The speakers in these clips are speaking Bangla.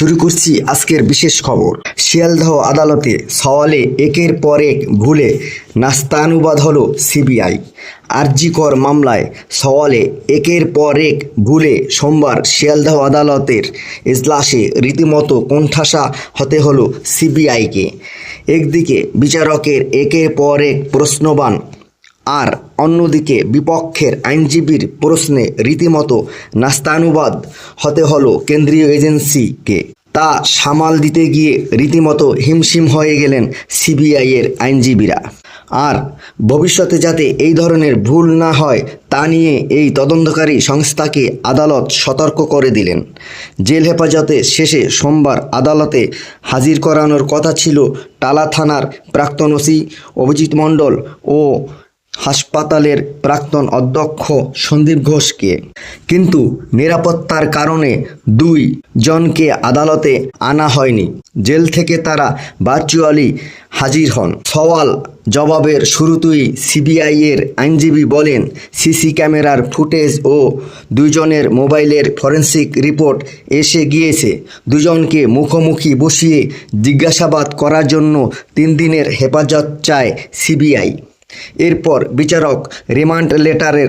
শুরু করছি আজকের বিশেষ খবর। শিয়ালদহ আদালতে সওয়ালে একের পর এক ভুলে নাস্তানুবাদ হলো সিবিআই। আরজিকর মামলায় সওয়ালে একের পর এক ভুলে সোমবার শিয়ালদহ আদালতের এজলাসে রীতিমতো কোণঠাসা হতে হলো সিবিআইকে। একদিকে বিচারকের একের পর এক প্রশ্নবান আর অন্যদিকে বিপক্ষের আইনজীবীর প্রশ্নে রীতিমতো নাস্তানুবাদ হতে হলো কেন্দ্রীয় এজেন্সিকে। তা সামাল দিতে গিয়ে রীতিমতো হিমশিম হয়ে গেলেন সিবিআইয়ের আইনজীবীরা। আর ভবিষ্যতে যাতে এই ধরনের ভুল না হয়, তা নিয়ে এই তদন্তকারী সংস্থাকে আদালত সতর্ক করে দিলেন। জেল হেফাজতে শেষে সোমবার আদালতে হাজির করানোর কথা ছিল টালা থানার প্রাক্তন ওসি অভিজিৎ মণ্ডল ও হাসপাতালের প্রাক্তন অধ্যক্ষ সন্দীপ ঘোষকে। কিন্তু নিরাপত্তার কারণে দুই জনকে আদালতে আনা হয়নি। জেল থেকে তারা ভার্চুয়ালি হাজির হন। সওয়াল জবাবের শুরুতেই সিবিআইয়ের আইনজীবী বলেন, সিসি ক্যামেরার ফুটেজ ও দুজনের মোবাইলের ফরেন্সিক রিপোর্ট এসে গিয়েছে। দুজনকে মুখোমুখি বসিয়ে জিজ্ঞাসাবাদ করার জন্য তিন দিনের হেফাজত চায় সিবিআই। এরপর বিচারক রিমান্ড লেটারের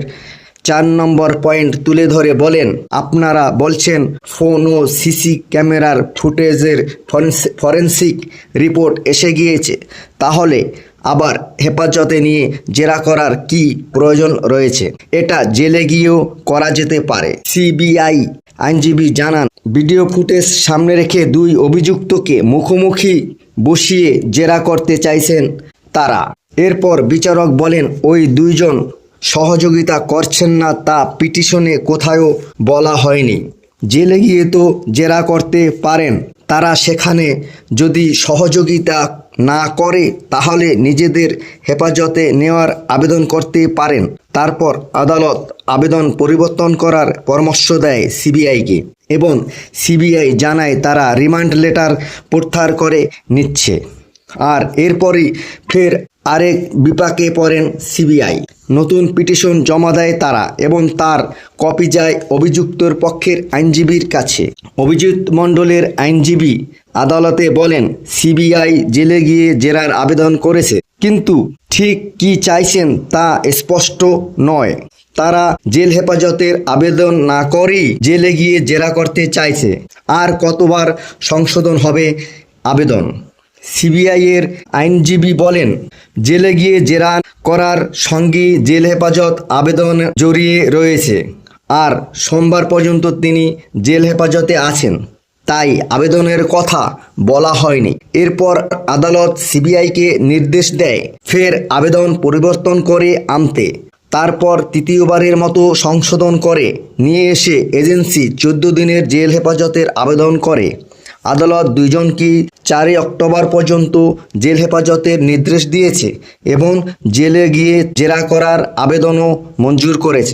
চার নম্বর পয়েন্ট তুলে ধরে বলেন, আপনারা বলছেন ফোন ও সিসি ক্যামেরার ফুটেজের ফরেন্সি- ফরেন্সিক রিপোর্ট এসে গিয়েছে, তাহলে আবার হেফাজতে নিয়ে জেরা করার কি প্রয়োজন রয়েছে? এটা জেলে গিয়েও করা যেতে পারে। সিবিআই আইনজীবী জানান, ভিডিও ফুটেজ সামনে রেখে দুই অভিযুক্তকে মুখোমুখি বসিয়ে জেরা করতে চাইছেন তারা। এরপর বিচারক বলেন, ওই দুইজন সহযোগিতা করছেন না তা পিটিশনে কোথাও বলা হয়নি। জেলে গিয়ে তো জেরা করতে পারেন। তারা সেখানে যদি সহযোগিতা না করে, তাহলে নিজেদের হেফাজতে নেওয়ার আবেদন করতে পারেন। তারপর আদালত আবেদন পরিবর্তন করার পরামর্শ দেয় সিবিআইকে এবং সিবিআই জানায় তারা রিমান্ড লেটার প্রত্যাহার করে নিচ্ছে। আর এরপরই ফের আরেক বিপাকে পড়েন সিবিআই। নতুন পিটিশন জমা দেয় তারা এবং তার কপি যায় অভিযুক্তর পক্ষের আইনজীবীর কাছে। অভিজিৎ মণ্ডলের আইনজীবী আদালতে বলেন, সিবিআই জেলে গিয়ে জেরার আবেদন করেছে। কিন্তু ঠিক কি চাইছেন তা স্পষ্ট নয়। তারা জেল হেফাজতের আবেদন না করেই জেলে গিয়ে জেরা করতে চাইছে। আর কতবার সংশোধন হবে আবেদন? সিবিআইয়ের আইনজীবী বলেন, জেলে গিয়ে জেরা করার সঙ্গে জেল হেফাজত আবেদন জড়িয়ে রয়েছে। আর সোমবার পর্যন্ত তিনি জেল হেফাজতে আছেন। তাই আবেদনের কথা বলা হয়নি। এরপর আদালত সিবিআইকে নির্দেশ দেয়, ফের আবেদন পরিবর্তন করে আনতে। তারপর তৃতীয়বারের মতো সংশোধন করে নিয়ে এসে এজেন্সি চোদ্দ দিনের জেল হেফাজতের আবেদন করে। আদালত দুইজনকেই চারই অক্টোবর পর্যন্ত জেল হেফাজতের নির্দেশ দিয়েছে এবং জেলে গিয়ে জেরা করার আবেদনও মঞ্জুর করেছে।